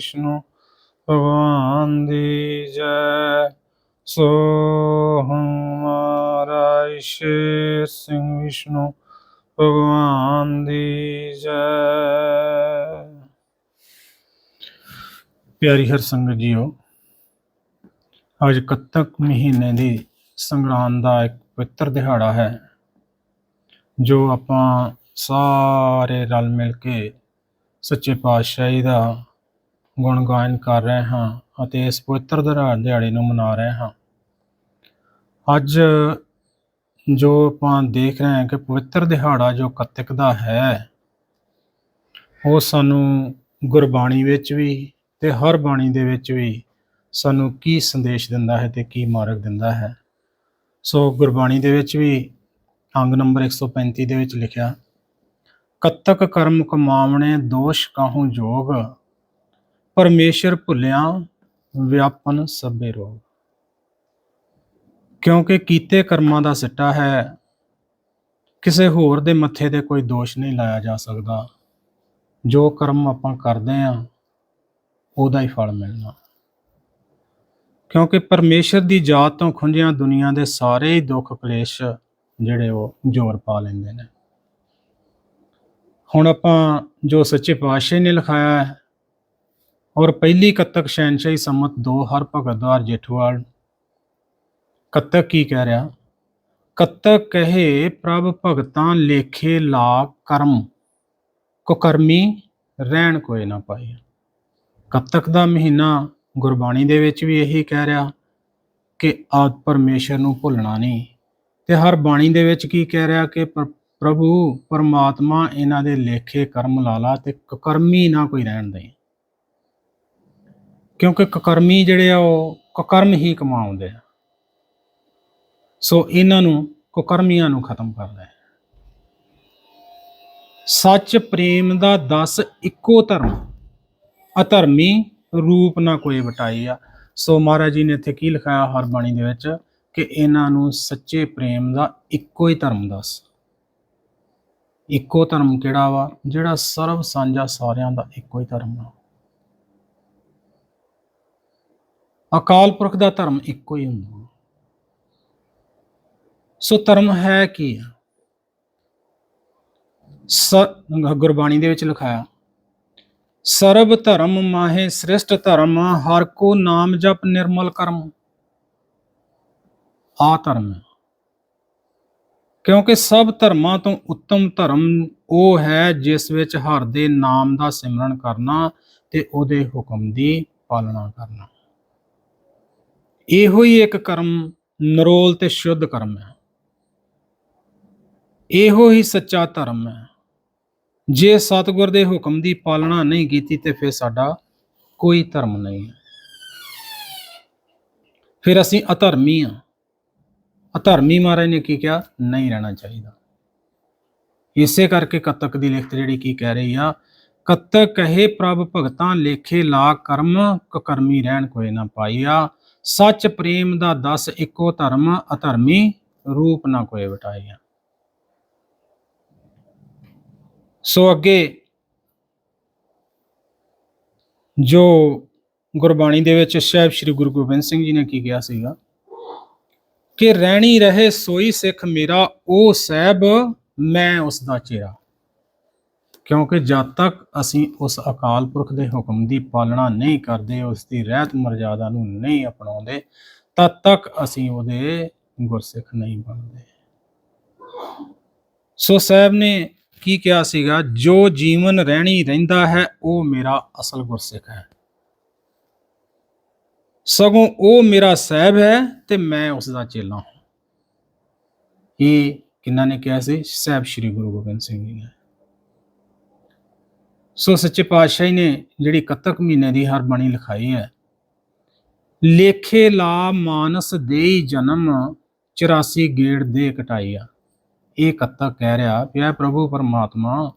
ਵਿਸ਼ਨੂੰ ਭਗਵਾਨ ਦੀ ਜੈ। ਸੋ ਹਮ ਮਹਾਰਾਜ ਸ਼ੇਰ ਸਿੰਘ ਵਿਸ਼ਨੂੰ ਭਗਵਾਨ ਦੀ ਜੈ। ਪਿਆਰੀ ਹਰ ਸੰਗਤ ਜੀਓ, ਅੱਜ ਕੱਤਕ ਮਹੀਨੇ ਦੀ ਸੰਗਰਾਂਦ ਦਾ ਇੱਕ ਪਵਿੱਤਰ ਦਿਹਾੜਾ ਹੈ, ਜੋ ਆਪਾਂ ਸਾਰੇ ਰਲ ਮਿਲ ਕੇ ਸੱਚੇ ਪਾਤਸ਼ਾਹੀ ਦਾ ਗੁਣਗਾਇਨ ਕਰ ਰਹੇ ਹਾਂ ਅਤੇ ਇਸ ਪਵਿੱਤਰ ਦਿਹਾ- ਦਿਹਾੜੇ ਨੂੰ ਮਨਾ ਰਹੇ ਹਾਂ। ਅੱਜ ਜੋ ਆਪਾਂ ਦੇਖ ਰਹੇ ਹਾਂ ਕਿ ਪਵਿੱਤਰ ਦਿਹਾੜਾ ਜੋ ਕੱਤਕ ਦਾ ਹੈ, ਉਹ ਸਾਨੂੰ ਗੁਰਬਾਣੀ ਵਿੱਚ ਵੀ ਤੇ ਹਰ ਬਾਣੀ ਦੇ ਵਿੱਚ ਵੀ ਸਾਨੂੰ ਕੀ ਸੰਦੇਸ਼ ਦਿੰਦਾ ਹੈ ਤੇ ਕੀ ਮਾਰਗ ਦਿੰਦਾ ਹੈ। ਸੋ ਗੁਰਬਾਣੀ ਦੇ ਵਿੱਚ ਵੀ ਅੰਗ ਨੰਬਰ 135 ਦੇ ਵਿੱਚ ਲਿਖਿਆ, ਕੱਤਕ ਕਰਮ ਕਮਾਵਣੇ ਦੋਸ਼ ਕਾਹੂ ਜੋਗ ਪਰਮੇਸ਼ਰ ਭੁੱਲਿਆ ਵਿਆਪਨ ਸਭੇ ਰੋਗ। ਕਿਉਂਕਿ ਕੀਤੇ ਕਰਮਾਂ ਦਾ ਸਿੱਟਾ ਹੈ, ਕਿਸੇ ਹੋਰ ਦੇ ਮੱਥੇ ਤੇ ਕੋਈ ਦੋਸ਼ ਨਹੀਂ ਲਾਇਆ ਜਾ ਸਕਦਾ। ਜੋ ਕਰਮ ਆਪਾਂ ਕਰਦੇ ਆਂ, ਉਹਦਾ ਹੀ ਫਲ ਮਿਲਣਾ। ਕਿਉਂਕਿ ਪਰਮੇਸ਼ਰ ਦੀ ਜਾਤ ਤੋਂ ਖੁੰਝਿਆਂ ਦੁਨੀਆ ਦੇ ਸਾਰੇ ਹੀ ਦੁੱਖ ਕਲੇਸ਼ ਜਿਹੜੇ ਉਹ ਜ਼ੋਰ ਪਾ ਲੈਂਦੇ ਨੇ। ਹੁਣ ਆਪਾਂ ਜੋ ਸੱਚੇ ਪਾਤਸ਼ਾਹ ਨੇ ਲਿਖਾਇਆ ਹੈ ਔਰ ਪਹਿਲੀ ਕੱਤਕ ਸ਼ੈਨਸ਼ਾਹੀ ਸੰਮਤ 2 ਹਰ ਭਗਤਵਾਰ ਜੇਠਵਾਲ। ਕੱਤਕ ਕੀ ਕਹਿ ਰਿਹਾ? ਕੱਤਕ ਕਹੇ, ਪ੍ਰਭ ਭਗਤਾਂ ਲੇਖੇ ਲਾ ਕਰਮ ਕੁਕਰਮੀ ਰਹਿਣ ਕੋਏ ਨਾ ਪਾਈ ਕੱਤਕ ਦਾ ਮਹੀਨਾ ਗੁਰਬਾਣੀ ਦੇ ਵਿੱਚ ਵੀ ਇਹੀ ਕਹਿ ਰਿਹਾ ਕਿ ਆਦ ਪਰਮੇਸ਼ਰ ਨੂੰ ਭੁੱਲਣਾ ਨਹੀਂ। ਤੇ ਹਰ ਬਾਣੀ ਦੇ ਵਿੱਚ ਕੀ ਕਹਿ ਰਿਹਾ ਕਿ ਪ੍ਰ- ਪ੍ਰਭੂ ਪਰਮਾਤਮਾ ਇਹਨਾਂ ਦੇ ਲੇਖੇ ਕਰਮ ਲਾਲਾ ਤੇ ਕੁਕਰਮੀ ਨਾ ਕੋਈ ਰਹਿਣ ਦੇ ਕਿਉਂਕਿ ਕੁਕਰਮੀ ਜਿਹੜੇ ਆ ਉਹ ਕੁਕਰਮ ਹੀ ਕਮਾਉਂਦੇ ਆ। ਸੋ ਇਹਨਾਂ ਨੂੰ ਕੁਕਰਮੀਆਂ ਨੂੰ ਖਤਮ ਕਰ ਲੈ ਸੱਚ ਪ੍ਰੇਮ ਦਾ ਦਸ ਇੱਕੋ ਧਰਮ, ਅਧਰਮੀ ਰੂਪ ਨਾ ਕੋਈ ਵਟਾਈ ਆ। ਸੋ ਮਹਾਰਾਜ ਜੀ ਨੇ ਇੱਥੇ ਕੀ ਲਿਖਾਇਆ ਹਰ ਬਾਣੀ ਦੇ ਵਿੱਚ? ਕਿ ਇਹਨਾਂ ਨੂੰ ਸੱਚੇ ਪ੍ਰੇਮ ਦਾ ਇੱਕੋ ਹੀ ਧਰਮ ਦੱਸ। ਇੱਕੋ ਧਰਮ ਕਿਹੜਾ ਵਾ? ਜਿਹੜਾ ਸਰਬ ਸਾਂਝਾ ਸਾਰਿਆਂ ਦਾ ਇੱਕੋ ਹੀ ਧਰਮ ਆ। ਅਕਾਲ ਪੁਰਖ ਦਾ ਧਰਮ ਇੱਕੋ ਹੀ ਹੁੰਦਾ। ਸੋ ਧਰਮ ਹੈ ਕੀ ਆ? ਸ- ਗੁਰਬਾਣੀ ਦੇ ਵਿੱਚ ਲਿਖਾਇਆ, ਸਰਬ ਧਰਮ ਮਾਹੇ ਸ੍ਰਿਸ਼ਟ ਧਰਮ, ਹਰ ਕੋ ਨਾਮ ਜਪ ਨਿਰਮਲ ਕਰਮ। ਆ ਧਰਮ ਹੈ। ਕਿਉਂਕਿ ਸਭ ਧਰਮਾਂ ਤੋਂ ਉੱਤਮ ਧਰਮ ਉਹ ਹੈ ਜਿਸ ਵਿੱਚ ਹਰ ਦੇ ਨਾਮ ਦਾ ਸਿਮਰਨ ਕਰਨਾ ਤੇ ਉਹਦੇ ਹੁਕਮ ਦੀ ਪਾਲਣਾ ਕਰਨਾ। ਇਹੋ ਹੀ ਇੱਕ ਕਰਮ, ਨਰੋਲ ਤੇ ਸ਼ੁੱਧ ਕਰਮ ਹੈ। ਇਹੋ ਹੀ ਸੱਚਾ ਧਰਮ ਹੈ। ਜੇ ਸਤਿਗੁਰ ਦੇ ਹੁਕਮ ਦੀ ਪਾਲਣਾ ਨਹੀਂ ਕੀਤੀ ਤੇ ਫਿਰ ਸਾਡਾ ਕੋਈ ਧਰਮ ਨਹੀਂ ਹੈ। ਫਿਰ ਅਸੀਂ ਅਧਰਮੀ ਆ ਅਧਰਮੀ ਮਹਾਰਾਜ ਨੇ ਕੀ ਕਿਹਾ? ਨਹੀਂ ਰਹਿਣਾ ਚਾਹੀਦਾ। ਇਸੇ ਕਰਕੇ ਕਤਕ ਦੀ ਲਿਖਤ ਜਿਹੜੀ ਕੀ ਕਹਿ ਰਹੀ ਆ, ਕਤਕ ਕਹੇ ਪ੍ਰਭ ਭਗਤਾਂ ਲੇਖੇ ਲਾ ਕਰਮ ਕੁਕਰਮੀ ਰਹਿਣ ਕੋਈ ਨਾ ਪਾਈਆ ਸੱਚ ਪ੍ਰੇਮ ਦਾ ਦਸ ਇੱਕੋ ਧਰਮ, ਅਧਰਮੀ ਰੂਪ ਨਾ ਕੋਏ ਵਟਾਈਆ। ਸੋ ਅੱਗੇ ਜੋ ਗੁਰਬਾਣੀ ਦੇ ਵਿੱਚ ਸਾਹਿਬ ਸ੍ਰੀ ਗੁਰੂ ਗੋਬਿੰਦ ਸਿੰਘ ਜੀ ਨੇ ਕੀ ਕਿਹਾ ਸੀਗਾ? ਕਿ ਰਹਿਣੀ ਰਹੇ ਸੋਈ ਸਿੱਖ ਮੇਰਾ, ਉਹ ਸਹਿਬ ਮੈਂ ਉਸ ਦਾ ਚੇਰਾ ਕਿਉਂਕਿ ਜਦ ਤੱਕ ਅਸੀਂ ਉਸ ਅਕਾਲ ਪੁਰਖ ਦੇ ਹੁਕਮ ਦੀ ਪਾਲਣਾ ਨਹੀਂ ਕਰਦੇ, ਉਸ ਦੀ ਰਹਿਤ ਮਰਜ਼ਾਦਾ ਨੂੰ ਨਹੀਂ ਅਪਣਾਉਂਦੇ, ਤਦ ਤੱਕ ਅਸੀਂ ਉਹਦੇ ਗੁਰਸਿੱਖ ਨਹੀਂ ਬਣਦੇ। ਸੋ ਸਾਹਿਬ ਨੇ ਕੀ ਕਿਹਾ ਸੀਗਾ? ਜੋ ਜੀਵਨ ਰਹਿਣੀ ਰਹਿੰਦਾ ਹੈ, ਉਹ ਮੇਰਾ ਅਸਲ ਗੁਰਸਿੱਖ ਹੈ। ਸਗੋਂ ਉਹ ਮੇਰਾ ਸਾਹਿਬ ਹੈ ਤੇ ਮੈਂ ਉਸ ਦਾ ਚੇਲਾ ਹਾਂ। ਇਹ ਕਿੰਨਾ ਨੇ ਕਿਹਾ ਸੀ? ਸਾਹਿਬ ਸ੍ਰੀ ਗੁਰੂ ਗੋਬਿੰਦ ਸਿੰਘ ਜੀ ਨੇ। ਸੋ ਸੱਚੇ ਪਾਤਸ਼ਾਹ ਨੇ ਜਿਹੜੀ ਕੱਤਕ ਮਹੀਨੇ ਦੀ ਹਰ ਬਾਣੀ ਲਿਖਾਈ ਹੈ, ਲੇਖੇ ਲਾ ਮਾਨਸ ਦੇਈ ਜਨਮ 84 ਗੇੜ ਦੇ ਕਟਾਈਆ ਇਹ ਕੱਤਕ ਕਹਿ ਰਿਹਾ ਪਿਆ ਪ੍ਰਭੂ ਪਰਮਾਤਮਾ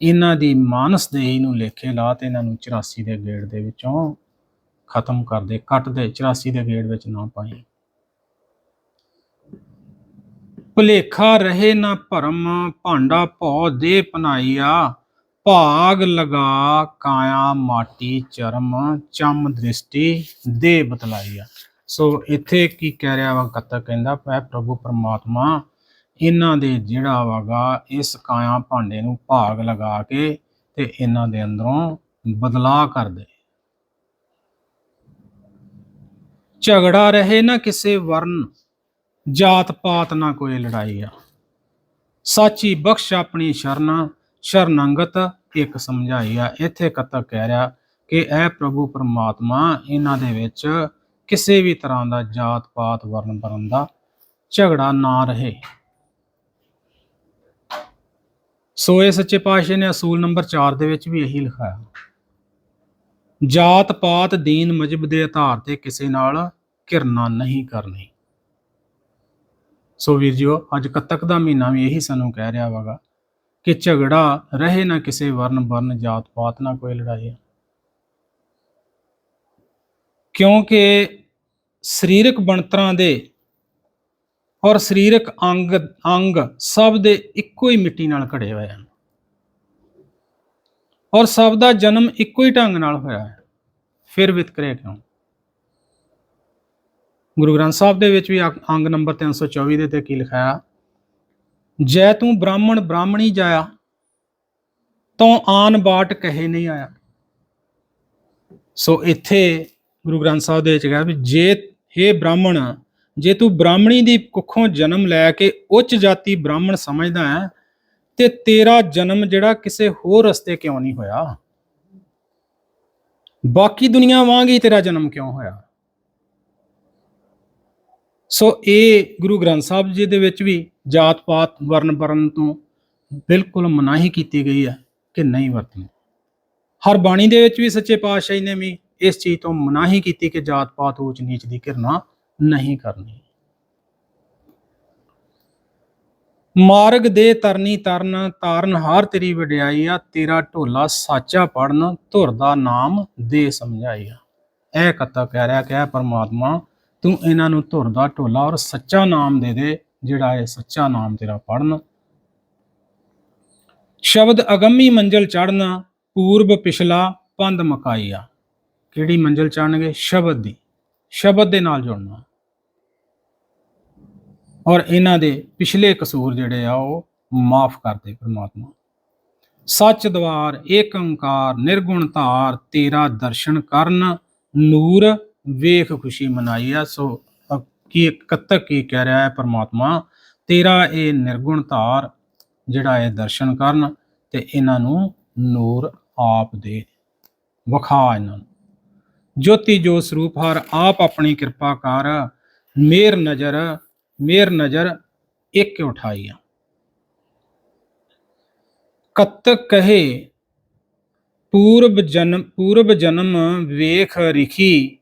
ਇਹਨਾਂ ਦੀ ਮਾਨਸ ਦੇਈ ਨੂੰ ਲੇਖੇ ਲਾ ਤੇ ਇਹਨਾਂ ਨੂੰ 84 ਦੇ ਗੇੜ ਦੇ ਵਿੱਚੋਂ ਖਤਮ ਕਰ ਦੇ, ਕੱਟ ਦੇ 84 ਦੇ ਗੇੜ ਵਿੱਚ ਨਾ ਪਾਈ। ਭੁਲੇਖਾ ਰਹੇ ਨਾ ਭਰਮ, ਭਾਂਡਾ ਭਉ ਦੇ ਪਨਾਈਆ ਭਾਗ ਲਗਾ ਕਾਇਆ ਮਾਟੀ ਚਰਮ ਚਮ ਦ੍ਰਿਸ਼ਟੀ ਦੇ ਬਤਲਾਈ ਆ। ਸੋ ਇੱਥੇ ਕੀ ਕਹਿ ਰਿਹਾ ਵਾ ਕਤਕ ਕਹਿੰਦਾ ਪੈ ਪ੍ਰਭੂ ਪਰਮਾਤਮਾ, ਇਹਨਾਂ ਦੇ ਜਿਹੜਾ ਵਾਗਾ ਇਸ ਕਾਇਆ ਭਾਂਡੇ ਨੂੰ ਭਾਗ ਲਗਾ ਕੇ ਤੇ ਇਹਨਾਂ ਦੇ ਅੰਦਰੋਂ ਬਦਲਾ ਕਰ ਦੇ। ਝਗੜਾ ਰਹੇ ਨਾ ਕਿਸੇ ਵਰਨ ਜਾਤ ਪਾਤ ਨਾ ਕੋਈ ਲੜਾਈ ਆ। ਸਾਚੀ ਬਖਸ਼ ਆਪਣੀ ਸ਼ਰਨ ਸ਼ਰਨੰਗਤ ਇੱਕ ਸਮਝਾਈ ਆ। ਇੱਥੇ ਕਤਕ ਕਹਿ ਰਿਹਾ ਕਿ ਇਹ ਪ੍ਰਭੂ ਪਰਮਾਤਮਾ ਇਹਨਾਂ ਦੇ ਵਿੱਚ ਕਿਸੇ ਵੀ ਤਰ੍ਹਾਂ ਦਾ ਜਾਤ ਪਾਤ ਵਰਨ ਵਰਨ ਦਾ ਝਗੜਾ ਨਾ ਰਹੇ। ਸੋ ਇਹ ਸੱਚੇ ਪਾਤਸ਼ਾਹ ਨੇ ਅਸੂਲ ਨੰਬਰ 4 ਦੇ ਵਿੱਚ ਵੀ ਇਹੀ ਲਿਖਾਇਆ ਜਾਤ ਪਾਤ ਦੀਨ ਮਜਬ ਦੇ ਆਧਾਰ ਤੇ ਕਿਸੇ ਨਾਲ ਘਿਰਨਾ ਨਹੀਂ ਕਰਨੀ। ਸੋ ਵੀਰ ਜੀਓ, ਅੱਜ ਕੱਤਕ ਦਾ ਮਹੀਨਾ ਵੀ ਇਹੀ ਸਾਨੂੰ ਕਹਿ ਰਿਹਾ ਵਾਗਾ ਕਿ ਝਗੜਾ ਰਹੇ ਨਾ ਕਿਸੇ ਵਰਨ ਵਰਨ ਜਾਤ ਪਾਤ ਨਾ ਕੋਈ ਲੜਾਈ। ਕਿਉਂਕਿ ਸਰੀਰਕ ਬਣਤਰਾਂ ਦੇ ਔਰ ਸਰੀਰਕ ਅੰਗ ਅੰਗ ਸਭ ਦੇ ਇੱਕੋ ਹੀ ਮਿੱਟੀ ਨਾਲ ਘੜੇ ਹੋਏ ਹਨ। ਔਰ ਸਭ ਦਾ ਜਨਮ ਇੱਕੋ ਹੀ ਢੰਗ ਨਾਲ ਹੋਇਆ ਹੈ। ਫਿਰ ਵਿਤਕਰੇ ਕਿਉਂ? ਗੁਰੂ ਗ੍ਰੰਥ ਸਾਹਿਬ ਦੇ ਵਿੱਚ ਵੀ ਅੰਗ- ਅੰਗ ਨੰਬਰ 324 ਦੇ ਤੇ ਕੀ ਲਿਖਾਇਆ ਜੈ ਤੂੰ ਬ੍ਰਾਹਮਣ ਬ੍ਰਾਹਮਣੀ ਜਾਇਆ ਤੋਂ ਆਨ ਬਾਟ ਕਹੇ ਨਹੀਂ ਆਇਆ। ਸੋ ਇੱਥੇ ਗੁਰੂ ਗ੍ਰੰਥ ਸਾਹਿਬ ਦੇ ਵਿੱਚ ਕਿਹਾ ਵੀ ਜੇ हे ਬ੍ਰਾਹਮਣ, ਜੇ ਤੂੰ ਬ੍ਰਾਹਮਣੀ ਦੀ ਕੁੱਖੋਂ ਜਨਮ ਲੈ ਕੇ ਉੱਚ ਜਾਤੀ ਬ੍ਰਾਹਮਣ ਸਮਝਦਾ ਹੈ, ਤੇ ਤੇਰਾ ਜਨਮ ਜਿਹੜਾ ਕਿਸੇ ਹੋਰ ਰਸਤੇ ਕਿਉਂ ਨਹੀਂ ਹੋਇਆ? ਬਾਕੀ ਦੁਨੀਆ ਵਾਂਗ ਹੀ ਤੇਰਾ ਜਨਮ ਕਿਉਂ ਹੋਇਆ? ਸੋ ਇਹ ਗੁਰੂ ਗ੍ਰੰਥ ਸਾਹਿਬ ਜੀ ਦੇ ਵਿੱਚ ਵੀ ਜਾਤ ਪਾਤ ਵਰਨ ਵਰਨ ਤੋਂ ਬਿਲਕੁਲ ਮਨਾਹੀ ਕੀਤੀ ਗਈ ਹੈ ਕਿ ਨਹੀਂ ਵਰਤਣੀ। ਹਰ ਬਾਣੀ ਦੇ ਵਿੱਚ ਵੀ ਸੱਚੇ ਪਾਤਸ਼ਾਹ ਨੇ ਵੀ ਇਸ ਚੀਜ਼ ਤੋਂ ਮਨਾਹੀ ਕੀਤੀ ਕਿ ਜਾਤ ਪਾਤ ਊਚ ਨੀਚ ਦੀ ਕਿਰਨਾ ਨਹੀਂ ਕਰਨੀ। ਮਾਰਗ ਦੇ ਤਰਨੀ ਤਰਨ ਤਾਰਨ ਹਾਰ ਤੇਰੀ ਵਡਿਆਈ ਆ, ਤੇਰਾ ਢੋਲਾ ਸਾਚਾ ਪੜਨ ਧੁਰ ਦਾ ਨਾਮ ਦੇ ਸਮਝਾਈ ਆ। ਇਹ ਕਥਾ ਕਹਿ ਰਿਹਾ ਕਿ ਪਰਮਾਤਮਾ ਤੂੰ ਇਹਨਾਂ ਨੂੰ ਧੁਰ ਦਾ ਢੋਲਾ ਔਰ ਸੱਚਾ ਨਾਮ ਦੇ ਦੇ ਜਿਹੜਾ ਹੈ ਸੱਚਾ ਨਾਮ ਤੇਰਾ ਪੜਨ ਸ਼ਬਦ ਅਗੰਮੀ ਮੰਜ਼ਲ ਚੜਨਾ ਪੂਰਬ ਪਿਛਲਾ ਪੰਧ ਮਕਾਈਆ ਕਿਹੜੀ ਮੰਜ਼ਲ ਚੜਨਗੇ ਸ਼ਬਦ ਦੀ। ਸ਼ਬਦ ਦੇ ਨਾਲ ਜੁੜਨਾ। ਔਰ ਇਹਨਾਂ ਦੇ ਪਿਛਲੇ ਕਸੂਰ ਜਿਹੜੇ ਆ, ਉਹ ਮਾਫ ਕਰਦੇ ਪ੍ਰਮਾਤਮਾ। ਸੱਚ ਦਵਾਰ, ਏਕ ਓੰਕਾਰ, ਨਿਰਗੁਣ ਧਾਰ, ਤੇਰਾ ਦਰਸ਼ਨ ਕਰਨ, ਨੂਰ, ਵੇਖ ਖੁਸ਼ੀ ਮਨਾਈ ਆ ਸੋ ਕਿ ਕਤਕ ਕੀ ਕਹਿ ਰਿਹਾ ਹੈ ਪਰਮਾਤਮਾ, ਤੇਰਾ ਇਹ ਨਿਰਗੁਣ ਧਾਰ ਜਿਹੜਾ ਇਹ ਦਰਸ਼ਨ ਕਰਨ ਤੇ ਇਹਨਾਂ ਨੂੰ ਨੂਰ ਆਪ ਦੇ ਵਖਾ ਇਹਨਾਂ ਨੂੰ। ਜੋਤੀ ਜੋ ਸਰੂਪ ਹਰ ਆਪ ਆਪਣੀ ਕਿਰਪਾ ਕਰ, ਮੇਰ ਨਜ਼ਰ ਮੇਰ ਨਜ਼ਰ ਇੱਕ ਉਠਾਈਆ। ਕਤਕ ਕਹੇ, ਪੂਰਬ ਜਨਮ ਪੂਰਬ ਜਨਮ ਵੇਖ ਰਿਖੀ,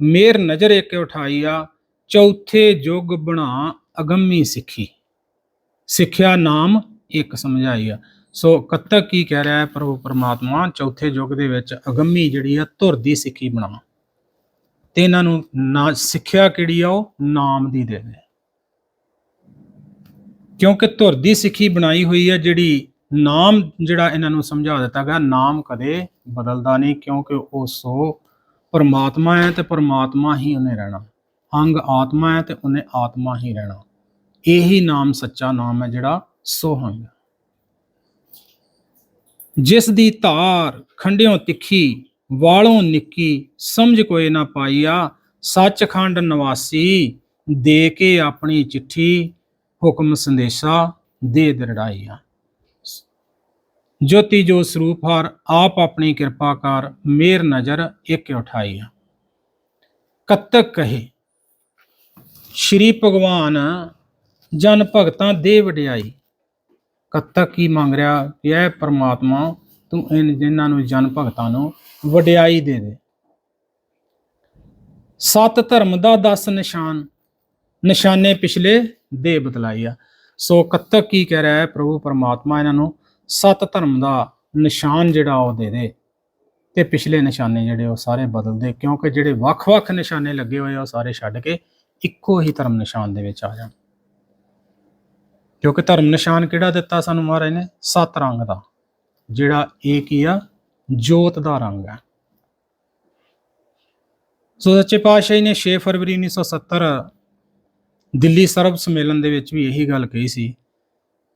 ਮੇਰ ਨਜ਼ਰ ਇੱਕ ਉਠਾਈਆ ਚੌਥੇ ਯੁੱਗ ਬਣਾ ਅਗੰਮੀ ਸਿੱਖੀ। ਸਿੱਖਿਆ ਨਾਮ ਇੱਕ ਸਮਝਾਈ ਆ। ਸੋ ਕੱਤਕ ਕੀ ਕਹਿ ਰਿਹਾ ਹੈ? ਪ੍ਰਭੂ ਪਰਮਾਤਮਾ, ਚੌਥੇ ਯੁੱਗ ਦੇ ਵਿੱਚ ਅਗੰਮੀ ਜਿਹੜੀ ਆ, ਧੁਰ ਦੀ ਸਿੱਖੀ ਬਣਾ ਤੇ ਇਹਨਾਂ ਨੂੰ ਨਾ, ਸਿੱਖਿਆ ਕਿਹੜੀ ਆ? ਉਹ ਨਾਮ ਦੀ ਦੇ ਦੇ ਕਿਉਂਕਿ ਧੁਰ ਦੀ ਸਿੱਖੀ ਬਣਾਈ ਹੋਈ ਹੈ ਜਿਹੜੀ ਨਾਮ ਜਿਹੜਾ ਇਹਨਾਂ ਨੂੰ ਸਮਝਾ ਦਿੱਤਾ ਗਿਆ, ਨਾਮ ਕਦੇ ਬਦਲਦਾ ਨਹੀਂ, ਕਿਉਂਕਿ ਉਹ ਸੋ ਪਰਮਾਤਮਾ ਹੈ ਤੇ ਪਰਮਾਤਮਾ ਹੀ ਉਹਨੇ ਰਹਿਣਾ। ਅੰਗ ਆਤਮਾ ਹੈ ਤੇ ਉਹਨੇ ਆਤਮਾ ਹੀ ਰਹਿਣਾ। ਇਹੀ ਨਾਮ ਸੱਚਾ ਨਾਮ ਹੈ ਜਿਹੜਾ ਸੋਹੰਗ। ਜਿਸ ਦੀ ਧਾਰ, ਖੰਡਿਓਂ ਤਿੱਖੀ, ਵਾਲੋਂ ਨਿੱਕੀ, ਸਮਝ ਕੋਈ ਨਾ ਪਾਈਆ, ਸੱਚਖੰਡ ਨਿਵਾਸੀ, ਦੇ ਕੇ ਆਪਣੀ ਚਿੱਠੀ, ਹੁਕਮ ਸੰਦੇਸ਼ਾ, ਦੇ ਦਰੜਾਈਆ। ਜੋਤੀ ਜੋ ਸਰੂਪ ਹਰ, ਆਪ ਆਪਣੀ ਕਿਰਪਾ ਕਰ, ਮੇਰ ਨਜ਼ਰ ਇੱਕ ਉਠਾਈਆ। ਕਤਕ ਕਹੇ ਸ਼੍ਰੀ ਭਗਵਾਨ ਜਨ ਭਗਤਾਂ ਦੇ ਵਡਿਆਈ। ਕੱਤਕ ਕੀ ਮੰਗ ਰਿਹਾ ਕਿ ਇਹ ਪ੍ਰਮਾਤਮਾ ਤੂੰ ਇਨ ਜਿਨ੍ਹਾਂ ਨੂੰ ਜਨ ਭਗਤਾਂ ਨੂੰ ਵਡਿਆਈ ਦੇ ਦੇ। ਸਤ ਧਰਮ ਦਾ 10 ਨਿਸ਼ਾਨ, ਨਿਸ਼ਾਨੇ ਪਿਛਲੇ ਦੇ ਬਤਲਾਈ ਆ। ਸੋ ਕੱਤਕ ਕੀ ਕਹਿ ਰਿਹਾ ਹੈ? ਪ੍ਰਭੂ ਪਰਮਾਤਮਾ ਇਹਨਾਂ ਨੂੰ ਸਤ ਧਰਮ ਦਾ ਨਿਸ਼ਾਨ ਜਿਹੜਾ ਉਹ ਦੇ ਦੇ ਤੇ ਪਿਛਲੇ ਨਿਸ਼ਾਨੇ ਜਿਹੜੇ ਉਹ ਸਾਰੇ ਬਦਲ ਦੇ ਕਿਉਂਕਿ ਜਿਹੜੇ ਵੱਖ-ਵੱਖ ਨਿਸ਼ਾਨੇ ਲੱਗੇ ਹੋਏ ਆ ਉਹ ਸਾਰੇ ਛੱਡ ਕੇ ਇੱਕੋ ਹੀ ਧਰਮ ਨਿਸ਼ਾਨ ਦੇ ਵਿੱਚ ਆ ਜਾਣ। ਕਿਉਂਕਿ ਧਰਮ ਨਿਸ਼ਾਨ ਕਿਹੜਾ ਦਿੱਤਾ ਸਾਨੂੰ ਮਹਾਰਾਜ ਨੇ? ਸੱਤ ਰੰਗ ਦਾ। ਜਿਹੜਾ ਇਹ ਕੀ ਆ? ਜੋਤ ਦਾ ਰੰਗ ਹੈ ਸੋ ਸੱਚੇ ਪਾਤਸ਼ਾਹੀ ਨੇ 6 ਫਰਵਰੀ 1970 ਦਿੱਲੀ ਸਰਬ ਸੰਮੇਲਨ ਦੇ ਵਿੱਚ ਵੀ ਇਹੀ ਗੱਲ ਕਹੀ ਸੀ।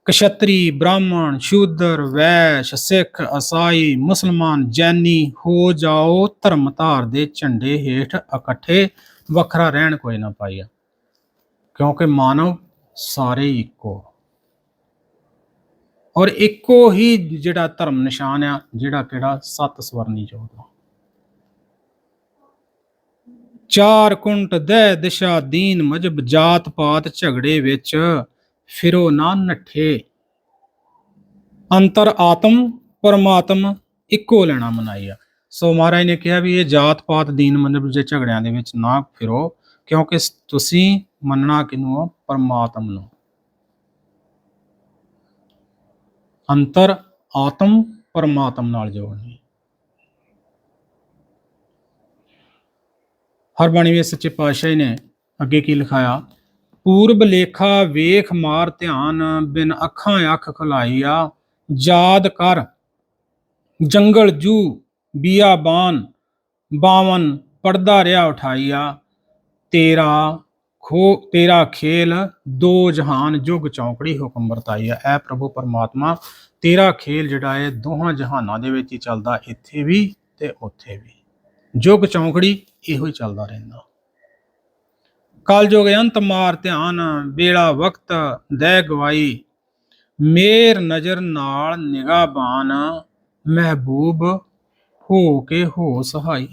ਕਸ਼ਤਰੀ, ਬ੍ਰਾਹਮਣ, ਸ਼ੂਦਰ, ਵੈਸ਼, ਸਿੱਖ, ਅਸਾਈ, ਮੁਸਲਮਾਨ, ਜੈਨੀ, ਹੋ ਜਾਓ ਧਰਮਧਾਰ ਦੇ ਝੰਡੇ ਹੇਠ ਇਕੱਠੇ ਵੱਖਰਾ ਰਹਿਣ ਕੋਈ ਨਾ ਪਾਈਆ ਕਿਉਂਕਿ ਮਾਨਵ ਸਾਰੇ ਇੱਕੋ ਔਰ ਇੱਕੋ ਹੀ ਜਿਹੜਾ ਧਰਮ ਨਿਸ਼ਾਨ ਆ, ਜਿਹੜਾ ਕਿਹੜਾ? ਸੱਤ ਸਵਰਨੀ ਜੋਤ ਦਾ ਚਾਰ ਕੁੰਟ ਦਹਿ ਦਿਸ਼ਾ ਦੀਨ ਮਜਬ ਜਾਤ ਪਾਤ ਝਗੜੇ ਵਿੱਚ ਫਿਰੋ ਨਾ ਨੱਠੇ। ਅੰਤਰ ਆਤਮ ਪਰਮਾਤਮ ਇੱਕੋ ਲੈਣਾ ਮਨਾਈਆ ਸੋ ਮਹਾਰਾਜ ਨੇ ਕਿਹਾ ਵੀ ਇਹ ਜਾਤ ਪਾਤ ਦੀਨ ਮਤਲਬ ਦੇ ਝਗੜਿਆਂ ਦੇ ਵਿੱਚ ਨਾ ਫਿਰੋ, ਕਿਉਂਕਿ ਤੁਸੀਂ ਮੰਨਣਾ ਕਿਨੂੰ ਹੋ ਪਰਮਾਤਮ ਨੂੰ। ਅੰਤਰ ਆਤਮ ਪਰਮਾਤਮ ਨਾਲ ਜੋੜਨੀ ਹਰ ਬਾਣੀ ਵਿੱਚ ਸੱਚੇ ਪਾਤਸ਼ਾਹ ਨੇ ਅੱਗੇ ਕੀ ਲਿਖਾਇਆ? ਪੂਰਬ ਲੇਖਾ ਵੇਖ ਮਾਰ ਧਿਆਨ, ਬਿਨ ਅੱਖਾਂ ਅੱਖ ਖੁਲਾਈਆ ਯਾਦ ਕਰ, ਜੰਗਲ ਜੂ ਬੀਆਬਾਨ ਬਾਵਨ ਪਰਦਾ ਰਿਆ ਉਠਾਈਆ। ਤੇਰਾ ਖੋ, ਤੇਰਾ ਖੇਲ, ਦੋ ਜਹਾਨ ਜੁਗ ਚੌਂਕੜੀ ਹੁਕਮ ਵਰਤਾਈਆ। ਐ ਪ੍ਰਭੂ ਪਰਮਾਤਮਾ, ਤੇਰਾ ਖੇਲ ਜਿਹੜਾ ਹੈ ਦੋਹਾਂ ਜਹਾਨਾਂ ਦੇ ਵਿੱਚ ਹੀ ਚੱਲਦਾ, ਇੱਥੇ ਵੀ ਤੇ ਉੱਥੇ ਵੀ। ਜੁਗ ਚੌਂਕੜੀ ਇਹੋ ਹੀ ਚੱਲਦਾ ਰਹਿੰਦਾ। ਕਲ ਜੋਗ ਅੰਤ ਮਾਰ ਧਿਆਨ, ਵੇਲਾ ਵਕਤ ਦੈ ਗਵਾਈ। ਮੇਰ ਨਜ਼ਰ ਨਾਲ ਨਿਗਾਹਬਾਨ ਮਹਿਬੂਬ ਹੋ ਕੇ ਹੋ ਸਹਾਈ।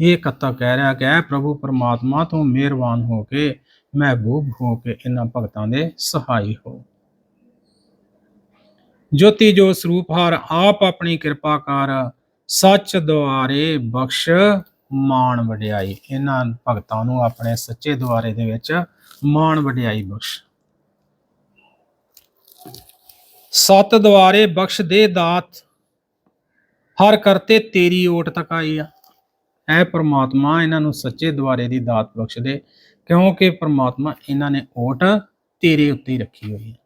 ਇਹ ਕਤਾ ਕਹਿ ਰਿਹਾ ਕਿ ਐ ਪ੍ਰਭੂ ਪਰਮਾਤਮਾ ਤੋਂ ਮਿਹਰਬਾਨ ਹੋ ਕੇ, ਮਹਿਬੂਬ ਹੋ ਕੇ ਇਹਨਾਂ ਭਗਤਾਂ ਦੇ ਸਹਾਈ ਹੋ। ਜੋਤੀ ਜੋ ਸਰੂਪ ਹਰ ਆਪ ਆਪਣੀ ਕਿਰਪਾ ਕਰ, ਸੱਚ ਦੁਆਰੇ ਬਖਸ਼ ਮਾਣ ਵਡਿਆਈ। ਇਹਨਾਂ ਭਗਤਾਂ ਨੂੰ ਆਪਣੇ ਸੱਚੇ ਦੁਆਰੇ ਦੇ ਵਿੱਚ ਮਾਣ ਵਡਿਆਈ ਬਖਸ਼। ਸਤ ਦੁਆਰੇ ਬਖਸ਼ ਦੇ ਦਾਤ ਹਰ ਕਰਤੇ ਤੇਰੀ ਓਟ ਤੱਕ ਆਈ ਆ। ਐ ਪ੍ਰਮਾਤਮਾ ਇਹਨਾਂ ਨੂੰ ਸੱਚੇ ਦੁਆਰੇ ਦੀ ਦਾਤ ਬਖਸ਼ ਦੇ ਕਿਉਂਕਿ ਪ੍ਰਮਾਤਮਾ ਇਹਨਾਂ ਨੇ ਓਟ ਤੇਰੇ ਉੱਤੇ ਹੀ ਰੱਖੀ ਹੋਈ ਹੈ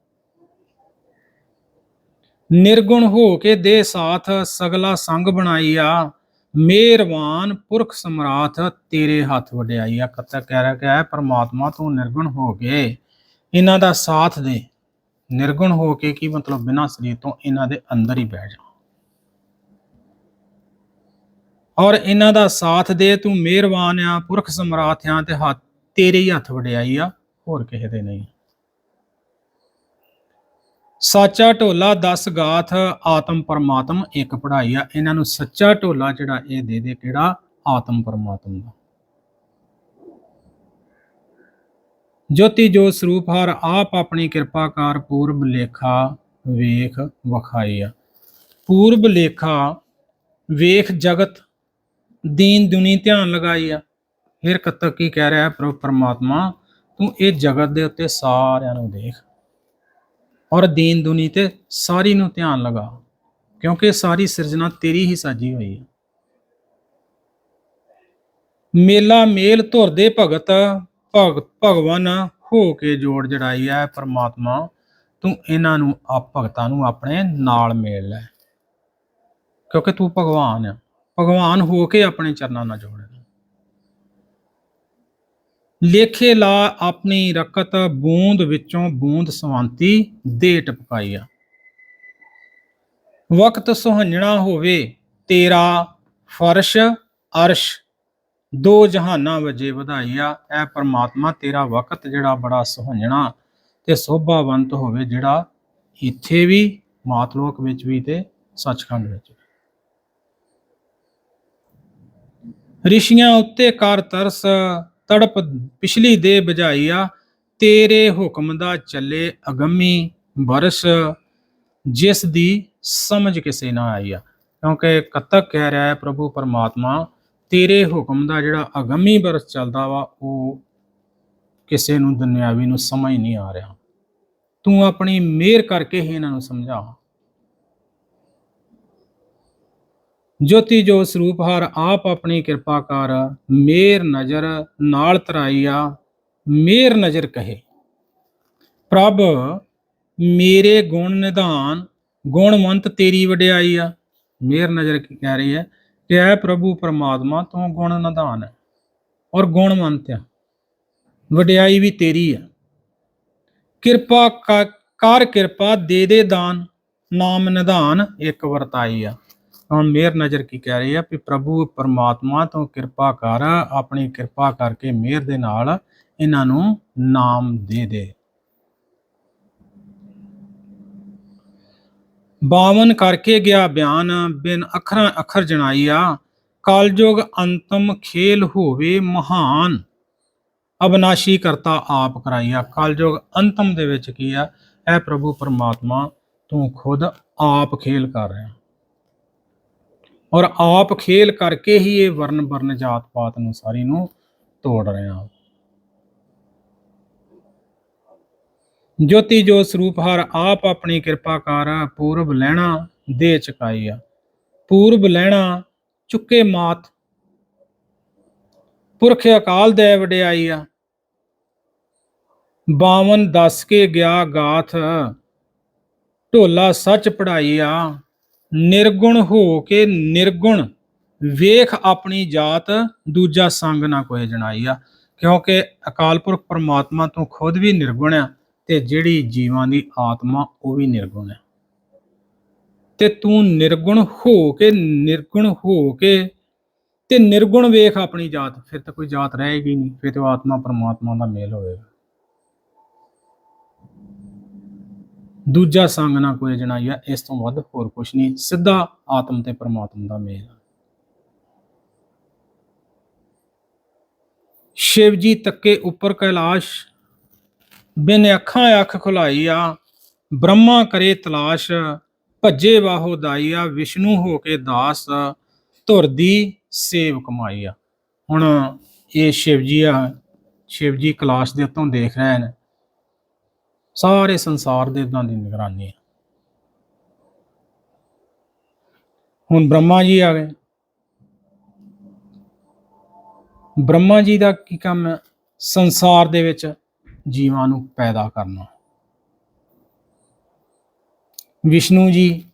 ਨਿਰਗੁਣ ਹੋ ਕੇ ਦੇ ਸਾਥ ਸਗਲਾ ਸੰਗ ਬਣਾਈਆ ਮਿਹਰਬਾਨ ਪੁਰਖ ਸਮਰਾਥ ਤੇਰੇ ਹੱਥ ਵਡਿਆਈ ਆ। ਕਤਾ ਕਹਿ ਰਿਹਾ ਕਿ ਐ ਪਰਮਾਤਮਾ ਤੂੰ ਨਿਰਗੁਣ ਹੋ ਕੇ ਇਹਨਾਂ ਦਾ ਸਾਥ ਦੇ। ਨਿਰਗੁਣ ਹੋ ਕੇ ਕੀ ਮਤਲਬ? ਬਿਨਾਂ ਸਰੀਰ ਤੋਂ ਇਹਨਾਂ ਦੇ ਅੰਦਰ ਹੀ ਬਹਿ ਜਾ। ਔਰ ਇਹਨਾਂ ਦਾ ਸਾਥ ਦੇ, ਤੂੰ ਮਿਹਰਬਾਨ ਆ, ਪੁਰਖ ਸਮਰਾਥ ਆ ਤੇ ਹੱਥ ਤੇਰੇ ਹੀ ਹੱਥ ਵਡਿਆਈ ਆ, ਹੋਰ ਕਿਸੇ ਦੇ ਨਹੀਂ। ਸਾਚਾ ਢੋਲਾ 10 ਗਾਥ, ਆਤਮ ਪਰਮਾਤਮ ਇੱਕ ਪੜਾਈ ਆ। ਇਹਨਾਂ ਨੂੰ ਸੱਚਾ ਢੋਲਾ ਜਿਹੜਾ ਇਹ ਦੇ ਦੇ ਕਿਹੜਾ? ਆਤਮ ਪਰਮਾਤਮ ਦਾ। ਜੋਤੀ ਜੋ ਸਰੂਪ ਹਰ ਆਪ ਆਪਣੀ ਕਿਰਪਾ ਕਰ ਪੂਰਬ ਲੇਖਾ ਵੇਖ ਵਖਾਈ ਆ। ਪੂਰਬ ਲੇਖਾ ਵੇਖ ਜਗਤ ਦੀਨ ਦੁਨੀ ਧਿਆਨ ਲਗਾਈ ਆ। ਫਿਰ ਕਤਕ ਕੀ ਕਹਿ ਰਿਹਾ ਹੈ ਪਰਮਾਤਮਾ? ਤੂੰ ਇਹ ਜਗਤ ਦੇ ਉੱਤੇ ਸਾਰਿਆਂ ਨੂੰ ਦੇਖ ਔਰ ਦੀਨ ਦੁਨੀ ਤੇ ਸਾਰੀ ਨੂੰ ਧਿਆਨ ਲਗਾ, ਕਿਉਂਕਿ ਸਾਰੀ ਸਿਰਜਣਾ ਤੇਰੀ ਹੀ ਸਾਜੀ ਹੋਈ ਹੈ ਮੇਲਾ ਮੇਲ ਧੁਰਦੇ ਭਗਤ, ਭਗ ਭਗਵਾਨ ਹੋ ਕੇ ਜੋੜ ਜੜਾਈ ਹੈ ਪਰਮਾਤਮਾ। ਤੂੰ ਇਹਨਾਂ ਨੂੰ, ਆਪ ਭਗਤਾਂ ਨੂੰ ਆਪਣੇ ਨਾਲ ਮੇਲ ਲੈ, ਕਿਉਂਕਿ ਤੂੰ ਭਗਵਾਨ ਆ। ਭਗਵਾਨ ਹੋ ਕੇ ਆਪਣੇ ਚਰਨਾਂ ਨਾਲ ਜੋੜ ਲੇਖੇ ਲਾ ਆਪਣੀ ਰਕਤ ਬੂੰਦ ਵਿੱਚੋਂ ਬੂੰਦ ਸਵੰਤੀ ਦੇ ਟਪਕਾਈ ਵਕਤ ਸੁਹੰਜਣਾ ਹੋਵੇ ਤੇਰਾ ਫਰਸ਼ ਅਰਸ਼, ਦੋ ਜਹਾਨਾਂ ਵਜੇ ਵਧਾਈਆ ਐ ਪਰਮਾਤਮਾ ਤੇਰਾ ਵਕਤ ਜਿਹੜਾ ਬੜਾ ਸੁਹੰਜਣਾ ਤੇ ਸੋਭਾਵੰਤ ਹੋਵੇ ਜਿਹੜਾ ਇੱਥੇ ਵੀ ਮਾਤਲੋਕ ਵਿੱਚ ਵੀ ਤੇ ਸੱਚਖੰਡ ਵਿੱਚ ਵੀ ਰਿਸ਼ੀਆਂ ਉੱਤੇ ਕਰ ਤਰਸ, ਤੜਪ ਪਿਛਲੀ ਦੇ ਬੁਝਾਈਆ ਤੇਰੇ ਹੁਕਮ ਦਾ ਚੱਲੇ ਅਗੰਮੀ ਬਰਸ, ਜਿਸ ਦੀ ਸਮਝ ਕਿਸੇ ਨਾ ਆਈ ਆ। ਕਿਉਂਕਿ ਕਤਕ ਕਹਿ ਰਿਹਾ ਹੈ ਪ੍ਰਭੂ ਪਰਮਾਤਮਾ, ਤੇਰੇ ਹੁਕਮ ਦਾ ਜਿਹੜਾ ਅਗੰਮੀ ਬਰਸ ਚੱਲਦਾ ਵਾ, ਉਹ ਕਿਸੇ ਨੂੰ ਦੁਨਿਆਵੀ ਨੂੰ ਸਮਝ ਨਹੀਂ ਆ ਰਿਹਾ। ਤੂੰ ਆਪਣੀ ਮਿਹਰ ਕਰਕੇ ਹੀ ਇਹਨਾਂ ਨੂੰ ਸਮਝਾ। ਜੋਤੀ ਜੋ ਸਰੂਪ ਹਰ ਆਪ ਆਪਣੀ ਕਿਰਪਾ ਕਰ, ਮੇਰ ਨਜ਼ਰ ਨਾਲ ਤਰਾਈਆ, ਮੇਰ ਨਜ਼ਰ ਕਹੇ। ਪ੍ਰਭ, ਮੇਰੇ ਗੁਣ ਨਿਧਾਨ, ਗੁਣਵੰਤ ਤੇਰੀ ਵਡਿਆਈ ਆ। ਮੇਰ ਨਜ਼ਰ ਕਹਿ ਰਹੀ ਹੈ? ਕਿ ਐ ਪ੍ਰਭੂ ਪਰਮਾਤਮਾ ਤੂੰ ਗੁਣ ਨਿਧਾਨ ਹੈ ਔਰ ਗੁਣਵੰਤ ਆ। ਵਡਿਆਈ ਵੀ ਤੇਰੀ ਆ। ਕਿਰਪਾ ਕ- ਕਰ ਕਿਰਪਾ, ਦੇ ਦੇ ਦਾਨ, ਨਾਮ ਨਿਧਾਨ ਇੱਕ ਵਰਤਾਈ ਆ। ਹੁਣ ਮੇਰ ਨਜ਼ਰ ਕੀ ਕਹਿ ਰਹੀ ਹੈ ਕਿ ਪ੍ਰਭੂ ਪਰਮਾਤਮਾ ਤੋਂ ਕਿਰਪਾ ਕਰ, ਆਪਣੀ ਕਿਰਪਾ ਕਰਕੇ ਮਿਹਰ ਦੇ ਨਾਲ ਇਹਨਾਂ ਨੂੰ ਨਾਮ ਦੇ ਦੇ। ਬਾਵਨ ਕਰਕੇ ਗਿਆ ਬਿਆਨ, ਬਿਨ ਅੱਖਰਾਂ ਅੱਖਰ ਜਣਾਈਆ ਕਲਯੁਗ ਅੰਤਮ ਖੇਲ ਹੋਵੇ ਮਹਾਨ। ਅਬਨਾਸ਼ੀ ਕਰਤਾ ਆਪ ਕਰਾਈਆ ਕਾਲਯੁਗ ਅੰਤਮ ਦੇ ਵਿੱਚ ਕੀ ਆ, ਇਹ ਪ੍ਰਭੂ ਪਰਮਾਤਮਾ ਤੂੰ ਖੁਦ ਆਪ ਖੇਲ ਕਰ ਰਿਹਾ। ਔਰ ਆਪ ਖੇਲ ਕਰਕੇ ਹੀ ਇਹ ਵਰਨ ਵਰਨ ਜਾਤ ਪਾਤ ਨੂੰ ਸਾਰੀ ਨੂੰ ਤੋੜ ਰਿਹਾ। ਜੋਤੀ ਜੋ ਸਰੂਪ ਹਰ ਆਪ ਆਪਣੀ ਕਿਰਪਾ ਕਰ ਪੂਰਬ ਲੈਣਾ ਦੇ ਚਕਾਈਆ ਪੂਰਬ ਲੈਣਾ ਚੁੱਕੇ ਮਾਤ ਪੁਰਖ ਅਕਾਲ ਦੇ ਆ। ਬਾਵਨ ਦੱਸ ਕੇ ਗਿਆ ਗਾਥ ਢੋਲਾ ਸੱਚ ਪੜਾਈ ਆ। ਨਿਰਗੁਣ ਹੋ ਕੇ ਨਿਰਗੁਣ, ਵੇਖ ਆਪਣੀ ਜਾਤ, ਦੂਜਾ ਸੰਗ ਨਾ ਕੋਈ ਜਣਾਈਆ ਕਿਉਂਕਿ ਅਕਾਲ ਪੁਰਖ ਪਰਮਾਤਮਾ ਤੋਂ ਖੁਦ ਵੀ ਨਿਰਗੁਣ ਆ ਤੇ ਜਿਹੜੀ ਜੀਵਾਂ ਦੀ ਆਤਮਾ ਉਹ ਵੀ ਨਿਰਗੁਣ ਹੈ ਤੇ ਤੂੰ ਨਿਰਗੁਣ ਹੋ ਕੇ ਨਿਰਗੁਣ ਹੋ ਕੇ ਤੇ ਨਿਰਗੁਣ ਵੇਖ ਆਪਣੀ ਜਾਤ, ਫਿਰ ਤਾਂ ਕੋਈ ਜਾਤ ਰਹੇਗੀ ਨਹੀਂ, ਫਿਰ ਤੇ ਉਹ ਆਤਮਾ ਪਰਮਾਤਮਾ ਦਾ ਮੇਲ ਹੋਵੇਗਾ। ਦੂਜਾ ਸੰਗ ਨਾ ਕੋਈ ਜਣਾਈਆ ਇਸ ਤੋਂ ਵੱਧ ਹੋਰ ਕੁਝ ਨਹੀਂ। ਸਿੱਧਾ ਆਤਮ ਤੇ ਪਰਮਾਤਮਾ ਦਾ ਮੇਲ। ਸ਼ਿਵ ਜੀ ਤੱਕੇ ਉੱਪਰ ਕੈਲਾਸ਼, ਬਿਨ ਅੱਖਾਂ ਅੱਖ ਖੁਲਾਈ ਆ ਬ੍ਰਹਮਾ ਕਰੇ ਤਲਾਸ਼, ਭੱਜੇ ਬਾਹੋ ਦਾਈਆ, ਵਿਸ਼ਨੂੰ ਹੋ ਕੇ ਦਾਸ, ਧੁਰ ਦੀ ਸੇਵ ਕਮਾਈ ਆ ਹੁਣ ਇਹ ਸ਼ਿਵ ਜੀ ਆ, ਸ਼ਿਵ ਜੀ ਕਲਾਸ਼ ਦੇ ਉੱਤੋਂ ਦੇਖ ਰਹੇ ਨੇ। ਸਾਰੇ ਸੰਸਾਰ ਦੇ ਉਹਨਾਂ ਦੀ ਨਿਗਰਾਨੀ ਹੈ ਹੁਣ ਬ੍ਰਹਮਾ ਜੀ ਆ ਗਏ। ਬ੍ਰਹਮਾ ਜੀ ਦਾ ਕੀ ਕੰਮ ਹੈ ਸੰਸਾਰ ਦੇ ਵਿੱਚ ਜੀਵਾਂ ਨੂੰ ਪੈਦਾ ਕਰਨਾ। ਵਿਸ਼ਨੂੰ ਜੀ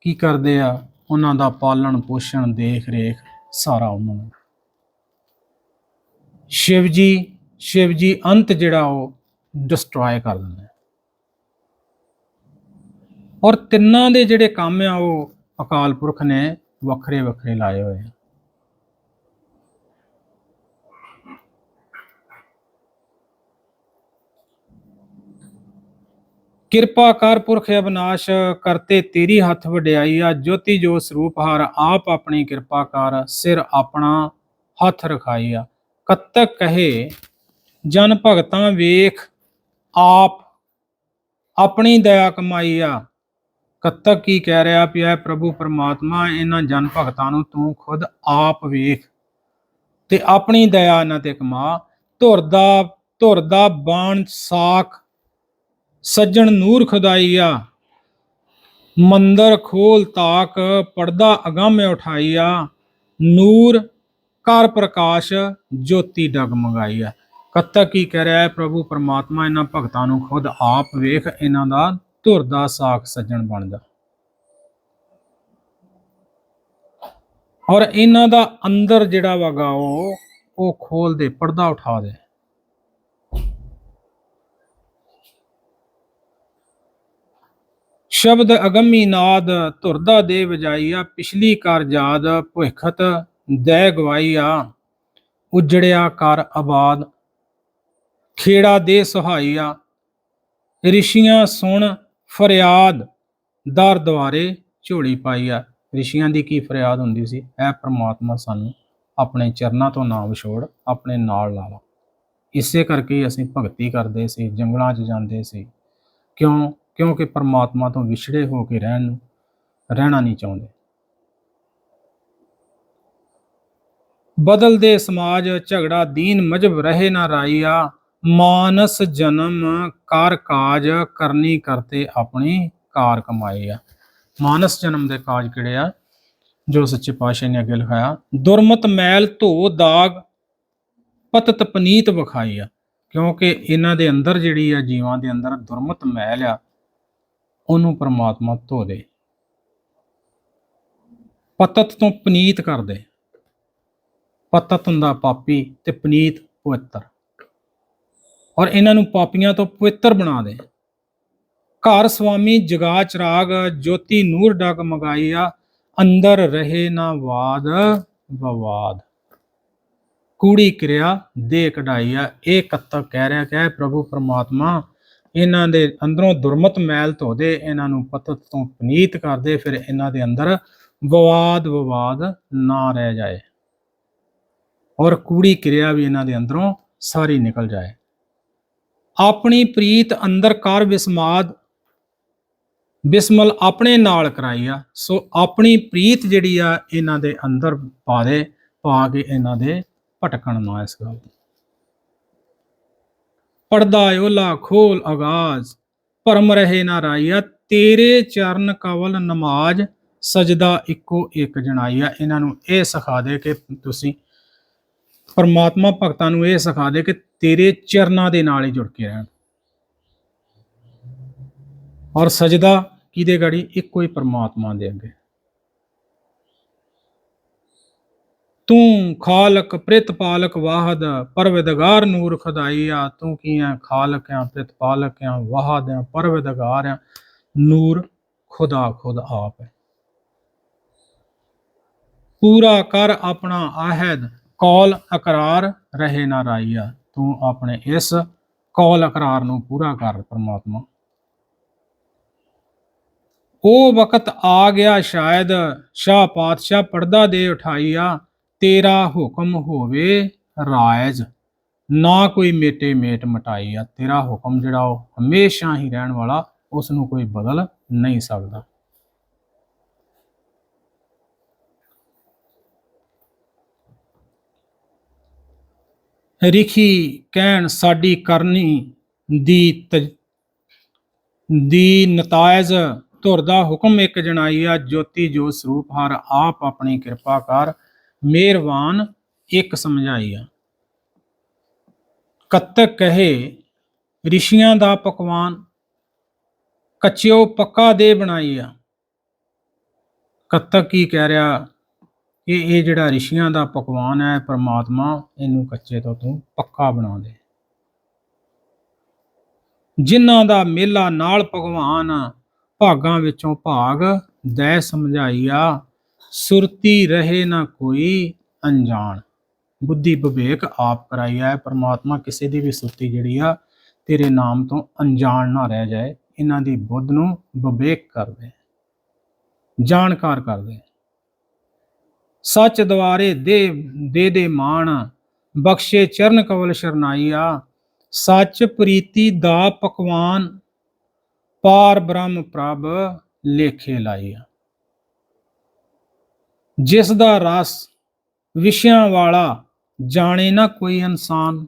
ਕੀ ਕਰਦੇ ਆ? ਉਹਨਾਂ ਦਾ ਪਾਲਣ ਪੋਸ਼ਣ ਦੇਖ ਰੇਖ ਸਾਰਾ ਉਹਨਾਂ ਨੂੰ ਸ਼ਿਵ ਜੀ ਸ਼ਿਵ ਜੀ ਅੰਤ ਜਿਹੜਾ ਉਹ ਡਿਸਟਰੋਏ ਕਰ ਦਿੰਦਾ ਔਰ ਤਿੰਨਾਂ ਦੇ ਜਿਹੜੇ ਕੰਮ ਆ, ਉਹ ਅਕਾਲ ਪੁਰਖ ਨੇ ਵੱਖਰੇ ਵੱਖਰੇ ਲਾਏ ਹੋਏ ਆ। ਕਿਰਪਾ ਕਰ ਪੁਰਖ ਅਬਨਾਸ਼, ਕਰਤੇ ਤੇਰੀ ਹੱਥ ਵਡਿਆਈ ਆ, ਜੋਤੀ ਜੋ ਸਰੂਪ ਹਰ, ਆਪ ਆਪਣੀ ਕਿਰਪਾ ਕਰ ਸਿਰ ਆਪਣਾ ਹੱਥ ਰਖਾਈ ਆ। ਕਤਕ ਕਹੇ, ਜਨ ਭਗਤਾਂ ਵੇਖ ਆਪ ਆਪਣੀ ਦਇਆ ਕਮਾਈ ਆ। ਕਤਕ ਕੀ ਕਹਿ ਰਿਹਾ ਪਿਆ ਪ੍ਰਭੂ ਪਰਮਾਤਮਾ ਇਹਨਾਂ ਜਨ ਭਗਤਾਂ ਨੂੰ ਤੂੰ ਖੁਦ ਆਪ ਵੇਖ ਤੇ ਆਪਣੀ ਦਇਆ ਇਹਨਾਂ ਤੇ ਕਮਾ। ਧੁਰ ਦਾ ਧੁਰ ਦਾ ਬਾਣ ਸਾਖ ਸੱਜਣ ਨੂਰ ਖੁਦਾਈਆ ਮੰਦਰ ਖੋਲ ਤਾਕ ਪਰਦਾ ਅਗੰਮ ਉਠਾਈਆ ਨੂਰ ਕਰ ਪ੍ਰਕਾਸ਼ ਜੋਤੀ ਡਗਮਗਾਈਆ ਕੱਤਕ ਕੀ ਕਹਿ ਰਿਹਾ ਹੈ? ਪ੍ਰਭੂ ਪਰਮਾਤਮਾ ਇਹਨਾਂ ਭਗਤਾਂ ਨੂੰ ਖੁਦ ਆਪ ਵੇਖ, ਇਹਨਾਂ ਦਾ ਧੁਰ ਦਾ ਸਾਖ ਸੱਜਣ ਬਣ ਜਾ ਔਰ ਇਹਨਾਂ ਦਾ ਅੰਦਰ ਜਿਹੜਾ ਵਗਾ ਉਹ ਉਹ ਖੋਲ ਦੇ, ਪਰਦਾ ਉਠਾ ਦੇ। ਸ਼ਬਦ ਅਗੰਮੀ ਨਾਦ ਧੁਰਦਾ ਦੇ ਵਜਾਈਆ, ਪਿਛਲੀ ਕਰ ਜਾਦ ਭੁਖਤ ਦੈ ਗਵਾਈਆ, ਉਜੜਿਆ ਕਰ ਆਬਾਦ ਖੇੜਾ ਦੇ ਸੁਹਾਈਆ, ਰਿਸ਼ੀਆਂ ਸੁਣ ਫਰਿਆਦ, ਦਰ ਦੁਆਰੇ ਝੋਲੀ ਪਾਈਆ ਰਿਸ਼ੀਆਂ ਦੀ ਕੀ ਫਰਿਆਦ ਹੁੰਦੀ ਸੀ? ਐ ਪ੍ਰਮਾਤਮਾ ਸਾਨੂੰ ਆਪਣੇ ਚਰਨਾਂ ਤੋਂ ਨਾ ਵਿਛੋੜ ਆਪਣੇ ਨਾਲ ਲਾ ਲਾ ਇਸੇ ਕਰਕੇ ਅਸੀਂ ਭਗਤੀ ਕਰਦੇ ਸੀ, ਜੰਗਲਾਂ 'ਚ ਜਾਂਦੇ ਸੀ। ਕਿਉਂ? ਕਿਉਂਕਿ ਪਰਮਾਤਮਾ ਤੋਂ ਵਿਛੜੇ ਹੋ ਕੇ ਰਹਿਣ ਨੂੰ ਰਹਿਣਾ ਨਹੀਂ ਚਾਹੁੰਦੇ। ਬਦਲਦੇ ਸਮਾਜ, ਝਗੜਾ, ਦੀਨ ਮਜਬ ਰਹੇ ਨਾ ਰਾਈਆ। ਮਾਨਸ ਜਨਮ ਕਾਰ ਕਾਜ ਕਰਨੀ ਕਰਤੇ ਆਪਣੀ ਕਾਰ ਕਮਾਈ ਆ। ਮਾਨਸ ਜਨਮ ਦੇ ਕਾਜ ਕਿਹੜੇ ਆ? ਜੋ ਸੱਚੇ ਪਾਤਸ਼ਾਹ ਨੇ ਅੱਗੇ ਲਿਖਾਇਆ, ਦੁਰਮਤ ਮੈਲ ਧੋ ਦਾਗ, ਪਤਤ ਪਨੀਤ ਵਿਖਾਈ ਆ। ਕਿਉਂਕਿ ਇਹਨਾਂ ਦੇ ਅੰਦਰ ਜਿਹੜੀ ਆ, ਜੀਵਾਂ ਦੇ ਅੰਦਰ ਦੁਰਮਤ ਮੈਲ ਆ, ਉਹਨੂੰ ਪ੍ਰਮਾਤਮਾ ਧੋ ਦੇ। ਪਤਤ ਤੋਂ ਪਨੀਤ ਕਰ ਦੇ। ਪਤਤ ਹੁੰਦਾ ਪਾਪੀ ਤੇ ਪਨੀਤ ਪਵਿੱਤਰ। ਔਰ ਇਹਨਾਂ ਨੂੰ ਪਾਪੀਆਂ ਤੋਂ ਪਵਿੱਤਰ ਬਣਾ ਦੇ। ਘਰ ਸੁਆਮੀ ਜਗਾ ਚਰਾਗ ਜੋਤੀ ਨੂਰ ਡਗ ਮਗਾਈਆ ਅੰਦਰ ਰਹੇ ਨਾ ਵਾਦ ਬਵਾਦ ਕੂੜੀ ਕਿਰਿਆ ਦੇ ਕਢਾਈਆ ਇਹ ਕੱਤਕ ਕਹਿ ਰਿਹਾ ਕਿ ਪ੍ਰਭੂ ਪਰਮਾਤਮਾ ਇਹਨਾਂ ਦੇ ਅੰਦਰੋਂ ਦੁਰਮਤ ਮੈਲ ਧੋ ਦੇ ਇਹਨਾਂ ਨੂੰ ਪਤਤ ਤੋਂ ਪਨੀਤ ਕਰ ਦੇ ਫਿਰ ਇਹਨਾਂ ਦੇ ਅੰਦਰ ਵਿਵਾਦ ਵਿਵਾਦ ਨਾ ਰਹਿ ਜਾਏ। ਔਰ ਕੂੜੀ ਕਿਰਿਆ ਵੀ ਇਹਨਾਂ ਦੇ ਅੰਦਰੋਂ ਸਾਰੀ ਨਿਕਲ ਜਾਏ। ਆਪਣੀ ਪ੍ਰੀਤ ਅੰਦਰ ਕਰ ਵਿਸਮਾਦ ਬਿਸਮਲ ਆਪਣੇ ਨਾਲ ਕਰਾਈ ਆ। ਸੋ ਆਪਣੀ ਪ੍ਰੀਤ ਜਿਹੜੀ ਆ, ਇਹਨਾਂ ਦੇ ਅੰਦਰ ਪਾ ਦੇ ਪਾ ਕੇ ਇਹਨਾਂ ਦੇ ਭਟਕਣ ਨਾ ਇਸ ਗੱਲ ਦੀ ਪਰਦਾ ਓਲਾ ਖੋਲ ਆਗਾਜ਼, ਭਰਮ ਰਹੇ ਨਾ ਰਾਈਆ, ਤੇਰੇ ਚਰਨ ਕਵਲ ਨਮਾਜ਼, ਸਜਦਾ ਇੱਕੋ ਇੱਕ ਜਣਾਈਆ ਇਹਨਾਂ ਨੂੰ ਇਹ ਸਿਖਾ ਦੇ ਕਿ ਤੁਸੀਂ ਪਰਮਾਤਮਾ ਭਗਤਾਂ ਨੂੰ ਇਹ ਸਿਖਾ ਦੇ ਕਿ ਤੇਰੇ ਚਰਨਾਂ ਦੇ ਨਾਲ ਹੀ ਜੁੜ ਕੇ ਰਹਿਣ। ਔਰ ਸਜਦਾ ਕਿਹਦੇ ਗੜੀ? ਇੱਕੋ ਹੀ ਪਰਮਾਤਮਾ ਦੇ ਅੱਗੇ। ਤੂੰ ਖਾਲਕ ਪ੍ਰਿਤਪਾਲਕ ਵਾਹਦ, ਪਰਵਦਗਾਰ ਨੂਰ ਖੁਦਾਈਆ ਤੂੰ ਕੀ ਹੈ ਖਾਲਕ ਹੈ ਪ੍ਰਿਤਪਾਲਕ ਹੈ ਵਾਹਦ ਹੈ ਪਰਵਿਦਗਾਰ ਹੈ ਨੂਰ ਖੁਦਾ ਖੁਦ ਆਪ ਹੈ ਪੂਰਾ ਕਰ ਆਪਣਾ ਆਹਦ। ਕੌਲ ਇਕਰਾਰ ਰਹੇ ਨਾ ਰਾਈਆ, ਤੂੰ ਆਪਣੇ ਇਸ ਕੌਲ ਇਕਰਾਰ ਨੂੰ ਪੂਰਾ ਕਰ ਪ੍ਰਮਾਤਮਾ। ਉਹ ਵਕਤ ਆ ਗਿਆ ਸ਼ਾਇਦ ਸ਼ਾਹ ਪਾਤਸ਼ਾਹ ਪਰਦਾ ਦੇ ਉਠਾਈਆ, ਤੇਰਾ ਹੁਕਮ ਹੋਵੇ ਰਾਇਜ। ਨਾ ਕੋਈ ਮੇਟੇ ਮੇਟ ਮਟਾਈਆ, ਤੇਰਾ ਹੁਕਮ ਜਿਹੜਾ ਉਹ ਹਮੇਸ਼ਾ ਹੀ ਰਹਿਣ ਵਾਲਾ ਉਸ ਨੂੰ ਕੋਈ ਬਦਲ ਨਹੀਂ ਸਕਦਾ। ਰਿਖੀ ਕਹਿਣ, ਸਾਡੀ ਕਰਨੀ ਦੀ ਤਜ- ਦੀ ਨਤਾਇਜ ਧੁਰ ਦਾ ਹੁਕਮ ਇੱਕ ਜਣਾਈਆ ਜੋਤੀ ਜੋ ਸਰੂਪ ਹਰ ਆਪ ਆਪਣੀ ਕਿਰਪਾ ਕਰ, ਮਿਹਰਬਾਨ ਇੱਕ ਸਮਝਾਈਆ ਕਤਕ ਕਹੇ, ਰਿਸ਼ੀਆਂ ਦਾ ਪਕਵਾਨ ਕੱਚਿਓ ਪੱਕਾ ਦੇ ਬਣਾਈਆ ਕਤਕ ਕੀ ਕਹਿ ਰਿਹਾ? ਕਿ ਇਹ ਜਿਹੜਾ ਰਿਸ਼ੀਆਂ ਦਾ ਪਕਵਾਨ ਹੈ, ਪਰਮਾਤਮਾ ਇਹਨੂੰ ਕੱਚੇ ਤੋਂ ਤੂੰ ਪੱਕਾ ਬਣਾ ਦੇ। ਜਿਨ੍ਹਾਂ ਦਾ ਮੇਲਾ ਨਾਲ ਭਗਵਾਨ ਭਾਗਾਂ ਵਿੱਚੋਂ ਭਾਗ ਦੈ ਸਮਝਾਈਆ, ਸੁਰਤੀ ਰਹੇ ਨਾ ਕੋਈ ਅਣਜਾਣ। ਬੁੱਧੀ ਵਿਵੇਕ ਆਪ ਕਰਾਈਆ ਹੈ, ਪਰਮਾਤਮਾ ਕਿਸੇ ਦੀ ਵੀ ਸੁਰਤੀ ਜਿਹੜੀ ਆ, ਤੇਰੇ ਨਾਮ ਤੋਂ ਅਣਜਾਣ ਨਾ ਰਹਿ ਜਾਏ। ਇਹਨਾਂ ਦੀ ਬੁੱਧ ਨੂੰ ਵਿਵੇਕ ਕਰ ਦੇ ਜਾਣਕਾਰ ਕਰ ਦੇ ਸੱਚ ਦੁਆਰੇ ਦੇ ਦੇ ਦੇ ਮਾਣ, ਬਖਸ਼ੇ ਚਰਨ ਕਵਲ ਸ਼ਰਨਾਈਆ। ਸੱਚ ਪ੍ਰੀਤੀ ਦਾ ਪਕਵਾਨ, ਪਾਰ ਬ੍ਰਹਮ ਪ੍ਰਭ ਲੇਖੇ ਲਾਈਆ ਜਿਸ ਦਾ ਰਸ ਵਿਸ਼ਿਆਂ ਵਾਲਾ ਜਾਣੇ ਨਾ ਕੋਈ ਇਨਸਾਨ,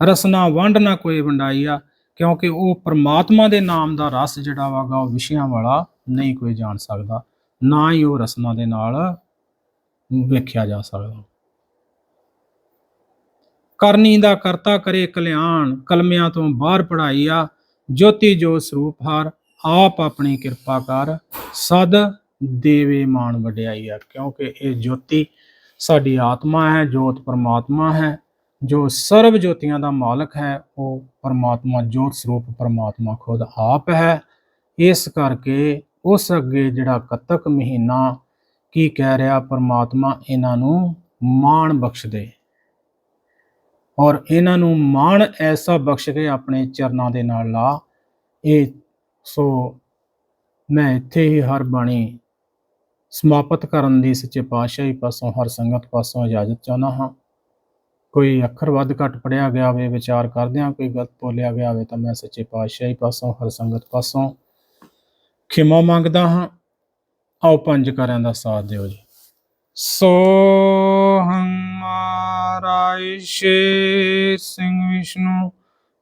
ਰਸਨਾ ਵੰਡ ਨਾ ਕੋਈ ਵੰਡਾਈਆ, ਕਿਉਂਕਿ ਉਹ ਪ੍ਰਮਾਤਮਾ ਦੇ ਨਾਮ ਦਾ ਰਸ ਜਿਹੜਾ ਵਾਗਾ ਉਹ ਵਿਸ਼ਿਆਂ ਵਾਲਾ ਨਹੀਂ ਕੋਈ ਜਾਣ ਸਕਦਾ, ਨਾ ਹੀ ਉਹ ਰਸਨਾ ਦੇ ਨਾਲ ਵੇਖਿਆ ਜਾ ਸਕਦਾ। ਕਰਨੀ ਦਾ ਕਰਤਾ ਕਰੇ ਕਲਿਆਣ, ਕਲਮਿਆਂ ਤੋਂ ਬਾਹਰ ਪੜਾਈਆ ਜੋਤੀ ਜੋਤ ਸਰੂਪ ਹਾਰ, ਆਪ ਆਪਣੀ ਕਿਰਪਾ ਕਰ। ਸਦ ਦੇਵੇ ਮਾਨ ਵਡਿਆਈਆ ਕਿਉਂਕਿ ਇਹ ਜੋਤੀ ਸਾਡੀ ਆਤਮਾ ਹੈ, ਜੋਤ ਪਰਮਾਤਮਾ ਹੈ। ਜੋ ਸਰਬ ਜੋਤੀਆਂ ਦਾ ਮਾਲਕ ਹੈ, ਉਹ ਪਰਮਾਤਮਾ ਜੋਤ ਸਰੂਪ ਪਰਮਾਤਮਾ ਖੁਦ ਆਪ ਹੈ। ਇਸ ਕਰਕੇ ਉਸ ਅੱਗੇ ਜਿਹੜਾ ਕੱਤਕ ਮਹੀਨਾ ਕੀ ਕਹਿ ਰਿਹਾ ਪਰਮਾਤਮਾ ਇਹਨਾਂ ਨੂੰ? ਮਾਣ ਬਖਸ਼ ਦੇ। ਔਰ ਇਹਨਾਂ ਨੂੰ ਮਾਣ ਐਸਾ ਬਖਸ਼ ਕੇ ਆਪਣੇ ਚਰਨਾਂ ਦੇ ਨਾਲ ਲਾ। ਇਹ ਸੋ ਮੈਂ ਇੱਥੇ ਹੀ ਹਰ ਬਾਣੀ ਸਮਾਪਤ ਕਰਨ ਦੀ ਸੱਚੇ ਪਾਤਸ਼ਾਹੀ ਪਾਸੋਂ, ਹਰ ਸੰਗਤ ਪਾਸੋਂ ਇਜਾਜ਼ਤ ਚਾਹੁੰਦਾ ਹਾਂ। ਕੋਈ ਅੱਖਰ ਵੱਧ ਘੱਟ ਪੜਿਆ ਗਿਆ ਹੋਵੇ, ਵਿਚਾਰ ਕਰਦਿਆਂ ਕੋਈ ਗਲਤ ਬੋਲਿਆ ਗਿਆ ਹੋਵੇ ਤਾਂ ਮੈਂ ਸੱਚੇ ਪਾਤਸ਼ਾਹੀ ਪਾਸੋਂ, ਹਰ ਸੰਗਤ ਪਾਸੋਂ ਖਿਮਾ ਮੰਗਦਾ ਹਾਂ। ਆਓ ਪੰਜ ਕਰਿਆਂ ਦਾ ਸਾਥ ਦਿਓ ਜੀ। ਸੋ ਹਮਾਰਾ ਸ਼ੇਰ ਸਿੰਘ ਵਿਸ਼ਨੂੰ,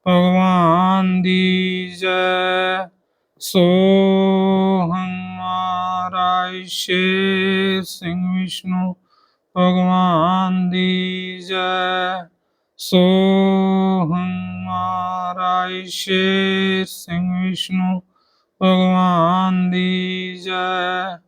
ਭਗਵਾਨ ਦੀ ਜੈ। ਸੋ ਹਮਾਰਾ ਸ਼ੇਰ ਸਿੰਘ ਵਿਸ਼ਨੂੰ, ਭਗਵਾਨ ਦੀ ਜੈ। ਸੋ ਹਮਾਰਾ ਸ਼ੇਰ ਸਿੰਘ ਵਿਸ਼ਨੂੰ, ਭਗਵਾਨ ਦੀ ਜੈ।